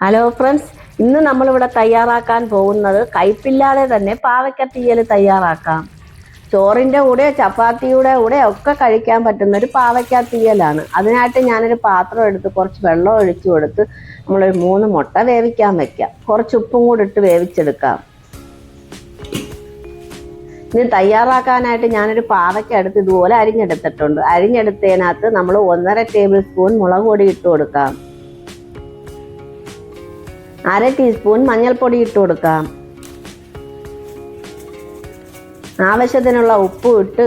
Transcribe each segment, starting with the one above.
Hello friends ഇന്ന് നമ്മളിവിടെ തയ്യാറാക്കാൻ പോകുന്നത് കയ്പില്ലാതെ തന്നെ പാവയ്ക്ക തീയൽ തയ്യാറാക്കാം. ചോറിന്റെ കൂടെ ചപ്പാത്തിയുടെ കൂടെ ഒക്കെ കഴിക്കാൻ പറ്റുന്ന ഒരു പാവയ്ക്ക തീയലാണ്. അതിനായിട്ട് ഞാനൊരു പാത്രം എടുത്ത് കുറച്ച് വെള്ളം ഒഴിച്ചു കൊടുത്ത് നമ്മളൊരു മൂന്ന് മുട്ട വേവിക്കാൻ വെക്കാം. കുറച്ച് ഉപ്പും കൂടി ഇട്ട് വേവിച്ചെടുക്കാം. ഇത് തയ്യാറാക്കാനായിട്ട് ഞാനൊരു പാവയ്ക്ക അടുത്ത് ഇതുപോലെ അരിഞ്ഞെടുത്തിട്ടുണ്ട്. അരിഞ്ഞെടുത്തതിനകത്ത് നമ്മൾ ഒന്നര ടേബിൾ സ്പൂൺ മുളക് പൊടി ഇട്ട് കൊടുക്കാം. അര ടീസ്പൂൺ മഞ്ഞൾപ്പൊടി ഇട്ട് കൊടുക്കാം. ആവശ്യത്തിനുള്ള ഉപ്പ് ഇട്ട്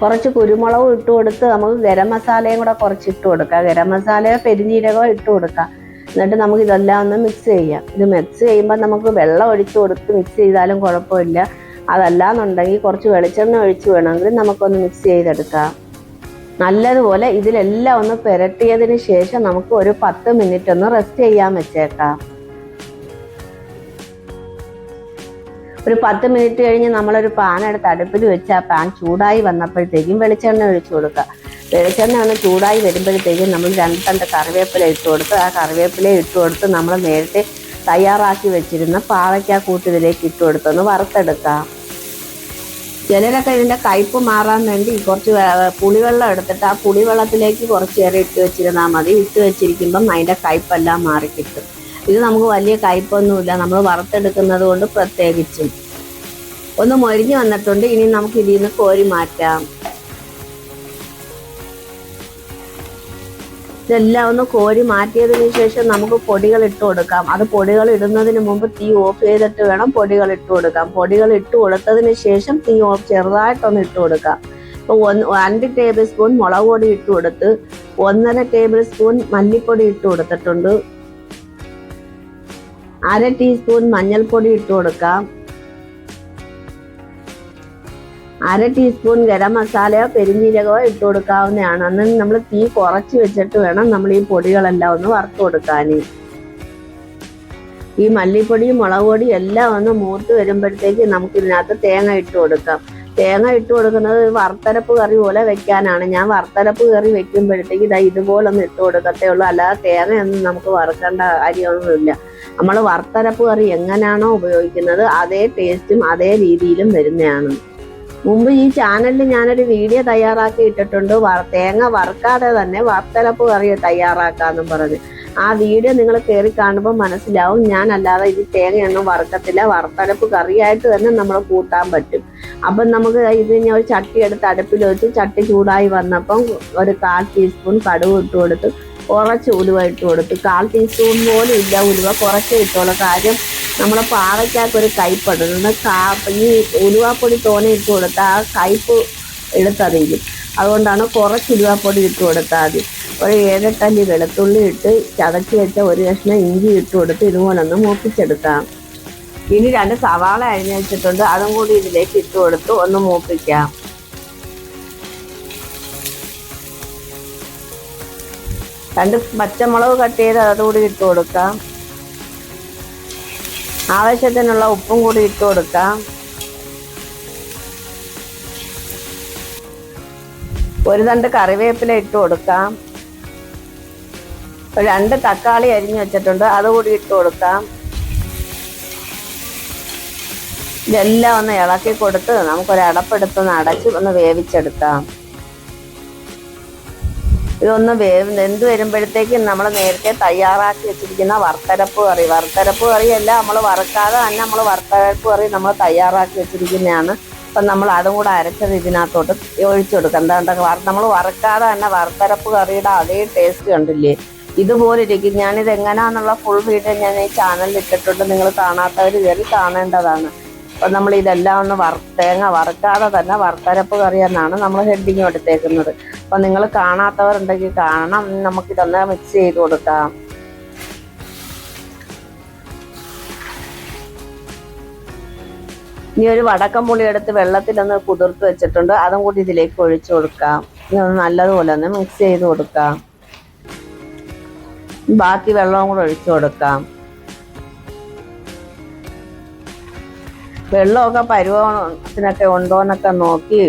കുറച്ച് കുരുമുളകും ഇട്ട് കൊടുത്ത് നമുക്ക് ഗരം മസാലയും കൂടെ കുറച്ച് ഇട്ട് കൊടുക്കാം. ഗരം മസാലയോ പെരിഞ്ജീരകമോ ഇട്ട് കൊടുക്കാം. എന്നിട്ട് നമുക്ക് ഇതെല്ലാം ഒന്ന് മിക്സ് ചെയ്യാം. ഇത് മിക്സ് ചെയ്യുമ്പോൾ നമുക്ക് വെള്ളം ഒഴിച്ച് കൊടുത്ത് മിക്സ് ചെയ്താലും കുഴപ്പമില്ല. അതല്ലാന്നുണ്ടെങ്കിൽ കുറച്ച് വെളിച്ചെണ്ണ ഒഴിച്ച് വേണമെങ്കിൽ നമുക്കൊന്ന് മിക്സ് ചെയ്തെടുക്കാം. നല്ലതുപോലെ ഇതിലെല്ലാം ഒന്ന് പുരട്ടിയതിന് ശേഷം നമുക്ക് ഒരു പത്ത് മിനിറ്റ് ഒന്ന് റെസ്റ്റ് ചെയ്യാൻ വെച്ചേക്കാം. ഒരു പത്ത് മിനിറ്റ് കഴിഞ്ഞ് നമ്മളൊരു പാൻ എടുത്ത് അടുപ്പിൽ വെച്ച് ആ പാൻ ചൂടായി വന്നപ്പോഴത്തേക്കും വെളിച്ചെണ്ണ ഒഴിച്ചു കൊടുക്കുക. വെളിച്ചെണ്ണ ഒന്ന് ചൂടായി വരുമ്പോഴത്തേക്കും നമ്മൾ രണ്ട് തണ്ട് കറിവേപ്പില ഇട്ട് കൊടുത്ത് ആ കറിവേപ്പില ഇട്ട് കൊടുത്ത് നമ്മൾ നേരത്തെ തയ്യാറാക്കി വെച്ചിരുന്ന പാവയ്ക്ക കൂട്ട് ഇതിലേക്ക് ഇട്ട് കൊടുത്തൊന്ന് വറുത്തെടുക്കാം. ചിലരൊക്കെ ഇതിന്റെ കയ്പ്പ് മാറാൻ വേണ്ടി കുറച്ച് പുളിവെള്ളം എടുത്തിട്ട് ആ പുളിവെള്ളത്തിലേക്ക് കുറച്ച് ഏറെ ഇട്ട് വെച്ചിരുന്നാൽ മതി. ഇട്ട് വെച്ചിരിക്കുമ്പം അതിന്റെ മാറി കിട്ടും. ഇത് നമുക്ക് വലിയ കയ്പൊന്നുമില്ല. നമ്മൾ വറുത്തെടുക്കുന്നത് കൊണ്ട് പ്രത്യേകിച്ചും. ഒന്ന് മൊരിഞ്ഞ് വന്നിട്ടുണ്ട്. ഇനി നമുക്ക് ഇതിൽ നിന്ന് കോരി മാറ്റാം. ഇതെല്ലാം ഒന്ന് കോരി മാറ്റിയതിന് ശേഷം നമുക്ക് പൊടികൾ ഇട്ട് കൊടുക്കാം. അത് പൊടികൾ ഇടുന്നതിന് മുമ്പ് തീ ഓഫ് ചെയ്തിട്ട് വേണം പൊടികൾ ഇട്ട് കൊടുക്കാം. പൊടികൾ ഇട്ട് കൊടുത്തതിന് ശേഷം തീ ഓഫ് ചെറുതായിട്ടൊന്ന് ഇട്ട് കൊടുക്കാം. ഇപ്പോൾ ഒന്ന് രണ്ട് ടേബിൾ സ്പൂൺ മുളക് പൊടി ഇട്ട് കൊടുത്ത് ഒന്നര ടേബിൾ സ്പൂൺ മല്ലിപ്പൊടി ഇട്ട് കൊടുത്തിട്ടുണ്ട്. അര ടീസ്പൂൺ മഞ്ഞൾപ്പൊടി ഇട്ട് കൊടുക്കാം. അര ടീസ്പൂൺ ഗരം മസാലയോ പെരിഞ്ജീരകമോ ഇട്ട് കൊടുക്കാവുന്നതാണ്. അന്ന് നമ്മൾ തീ കുറച്ച് വെച്ചിട്ട് വേണം നമ്മൾ ഈ പൊടികളെല്ലാം ഒന്ന് വറുത്ത് കൊടുക്കാൻ ഈ മല്ലിപ്പൊടിയും മുളക് പൊടിയും എല്ലാം ഒന്ന് മൂത്ത് വരുമ്പോഴത്തേക്ക് നമുക്ക് ഇതിനകത്ത് തേങ്ങ ഇട്ട് കൊടുക്കാം. തേങ്ങ ഇട്ട് കൊടുക്കുന്നത് വറുത്തരപ്പ് കറി പോലെ വെക്കാനാണ്. ഞാൻ വറുത്തരപ്പ് കറി വെക്കുമ്പോഴത്തേക്ക് ഇതാ ഇതുപോലെ ഒന്ന് ഇട്ട് കൊടുക്കത്തേ ഉള്ളൂ. അല്ലാതെ തേങ്ങയൊന്നും നമുക്ക് വറുക്കേണ്ട കാര്യമൊന്നുമില്ല. നമ്മൾ വറുത്തരപ്പ് കറി എങ്ങനെയാണോ ഉപയോഗിക്കുന്നത് അതേ ടേസ്റ്റും അതേ രീതിയിലും വരുന്നതാണ്. മുമ്പ് ഈ ചാനലിൽ ഞാനൊരു വീഡിയോ തയ്യാറാക്കി ഇട്ടിട്ടുണ്ട്. തേങ്ങ വറുക്കാതെ തന്നെ വറുത്തരപ്പ് കറി തയ്യാറാക്കാന്നും പറഞ്ഞ്. ആ വീഡിയോ നിങ്ങൾ കയറി കാണുമ്പോൾ മനസ്സിലാവും. ഞാൻ അല്ലാതെ ഇത് തേങ്ങയൊന്നും വറുക്കത്തില്ല. വറുത്തരപ്പ് കറിയായിട്ട് തന്നെ നമ്മൾ കൂട്ടാൻ പറ്റും. അപ്പം നമുക്ക് ഇത് ഞാൻ ഒരു ചട്ടി എടുത്ത് അടുപ്പിൽ വെച്ച് ചട്ടി ചൂടായി വന്നപ്പം ഒരു കാൽ ടീസ്പൂൺ കടുവ് ഇട്ട് കൊടുത്ത് കുറച്ച് ഉലുവ ഇട്ട് കൊടുത്ത്. കാൽ ടീസ്പൂൺ പോലും ഇല്ല ഉലുവ. കുറച്ച് ഇട്ടോളൂ കാര്യം നമ്മളെ പാവയ്ക്കകത്ത് ഒരു കയ്പുണ്ട് കാ ഈ ഉലുവാപ്പൊടി തോനെ ഇട്ട് കൊടുത്താൽ ആ കയ്പ് എടുത്തറിയും അതുകൊണ്ടാണ് കുറച്ച് ഉലുവാപ്പൊടി ഇട്ട് കൊടുത്താൽ മതി. ഒരു ഏഴെട്ടല്ലി വെളുത്തുള്ളി ഇട്ട് ചതച്ച് വെച്ച ഒരു കഷ്ണം ഇഞ്ചി ഇട്ട് കൊടുത്ത് ഇതുപോലെ ഒന്ന് മൂപ്പിച്ചെടുക്കാം ഇനി രണ്ട് സവാള അരിഞ്ഞ് വെച്ചിട്ടുണ്ട്. അതും കൂടി ഇതിലേക്ക് ഇട്ട് കൊടുത്ത് ഒന്ന് മൂപ്പിക്കാം. രണ്ട് പച്ചമുളക് കട്ട് ചെയ്ത് അതുകൂടി ഇട്ട് കൊടുക്കാം. ആവശ്യത്തിനുള്ള ഉപ്പും കൂടി ഇട്ട് കൊടുക്കാം. ഒരു തണ്ട് കറിവേപ്പില ഇട്ട് കൊടുക്കാം. രണ്ട് തക്കാളി അരിഞ്ഞു വെച്ചിട്ടുണ്ട് അതുകൂടി ഇട്ട് കൊടുക്കാം. ഇതെല്ലാം ഒന്ന് ഇളക്കി കൊടുത്ത് നമുക്കൊരു അടപ്പെടുത്തൊന്ന് അടച്ച് ഒന്ന് വേവിച്ചെടുക്കാം. ഇതൊന്ന് വേവ് എന്ത് വരുമ്പോഴത്തേക്കും നമ്മൾ നേരത്തെ തയ്യാറാക്കി വെച്ചിരിക്കുന്ന വറുത്തരപ്പ് കറി. വറുത്തരപ്പ് കറിയല്ല നമ്മൾ വറുക്കാതെ തന്നെ നമ്മൾ വറുത്തരപ്പ് കറി നമ്മൾ തയ്യാറാക്കി വെച്ചിരിക്കുന്നതാണ്. അപ്പം നമ്മൾ അതും കൂടെ അരച്ചത് ഇതിനകത്തോട്ട് ഒഴിച്ചു കൊടുക്കാം. എന്താ നമ്മൾ വറുക്കാതെ തന്നെ വറുത്തരപ്പ് കറിയുടെ അതേ ടേസ്റ്റ് കണ്ടില്ലേ? ഇതുപോലെ ഇരിക്കും ഞാനിത് എങ്ങനെയാണെന്നുള്ള ഫുൾ വീഡിയോ ഞാൻ ഈ ചാനലിൽ ഇട്ടിട്ടുണ്ട്. നിങ്ങൾ കാണാത്തവർ കയറി കാണേണ്ടതാണ്. അപ്പം നമ്മൾ ഇതെല്ലാം ഒന്ന് വറ തേങ്ങ വറുക്കാതെ തന്നെ വറുത്തരപ്പ് കറി എന്നാണ് നമ്മൾ ഹെഡിങ് എടുത്തേക്കുന്നത്. അപ്പം നിങ്ങൾ കാണാത്തവരുണ്ടെങ്കിൽ കാണണം. നമുക്കിതൊന്ന് മിക്സ് ചെയ്ത് കൊടുക്കാം. ഇനി ഒരു വടക്കം പുളി എടുത്ത് വെള്ളത്തിലൊന്ന് കുതിർത്ത് വെച്ചിട്ടുണ്ട്. അതും കൂടി ഇതിലേക്ക് ഒഴിച്ചു കൊടുക്കാം. ഇനി ഒന്ന് നല്ലതുപോലെ ഒന്ന് മിക്സ് ചെയ്ത് കൊടുക്കാം. ബാക്കി വെള്ളവും കൂടെ ഒഴിച്ചു കൊടുക്കാം. വെള്ളമൊക്കെ പരുവത്തിനൊക്കെ ഉണ്ടോന്നൊക്കെ നോക്കി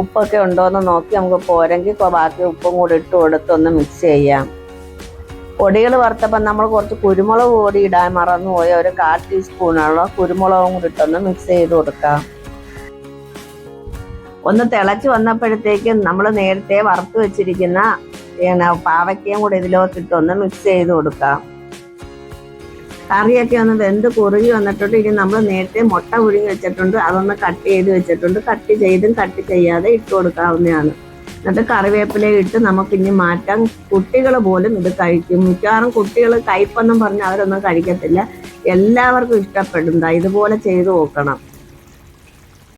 ഉപ്പൊക്കെ ഉണ്ടോയെന്ന് നോക്കി നമുക്ക് പോരെങ്കിൽ ബാക്കി ഉപ്പും കൂടി ഇട്ട് കൊടുത്ത് ഒന്ന് മിക്സ് ചെയ്യാം. പൊടികൾ വറുത്തപ്പം നമ്മൾ കുറച്ച് കുരുമുളക് കൂടി ഇടാൻ മറന്നുപോയ ഒരു കാൽ ടീസ്പൂണുള്ള കുരുമുളകും കൂടി ഇട്ടൊന്ന് മിക്സ് ചെയ്ത് കൊടുക്കാം. ഒന്ന് തിളച്ച് വന്നപ്പോഴത്തേക്കും നമ്മൾ നേരത്തെ വറുത്ത് വെച്ചിരിക്കുന്ന പാവയ്ക്കയും കൂടി ഇതിലോട്ട് ഇട്ടൊന്ന് മിക്സ് ചെയ്ത് കൊടുക്കാം. കറിയൊക്കെ ഒന്ന് വെന്ത് കുറുകി വന്നിട്ടുണ്ട്. ഇനി നമ്മൾ നേരത്തെ മുട്ട പുഴുങ്ങി വെച്ചിട്ടുണ്ട്. അതൊന്ന് കട്ട് ചെയ്ത് വെച്ചിട്ടുണ്ട്. കട്ട് ചെയ്തും കട്ട് ചെയ്യാതെ ഇട്ട് കൊടുക്കാവുന്നതാണ്. എന്നിട്ട് കറിവേപ്പില ഇട്ട് നമുക്ക് ഇനി മാറ്റാം. കുട്ടികൾ പോലും ഇത് കഴിക്കും. മിക്കവാറും കുട്ടികൾ കയ്പെന്നും പറഞ്ഞ് അവരൊന്നും കഴിക്കത്തില്ല. എല്ലാവർക്കും ഇഷ്ടപ്പെടും. ദാ ഇതുപോലെ ചെയ്തു നോക്കണം.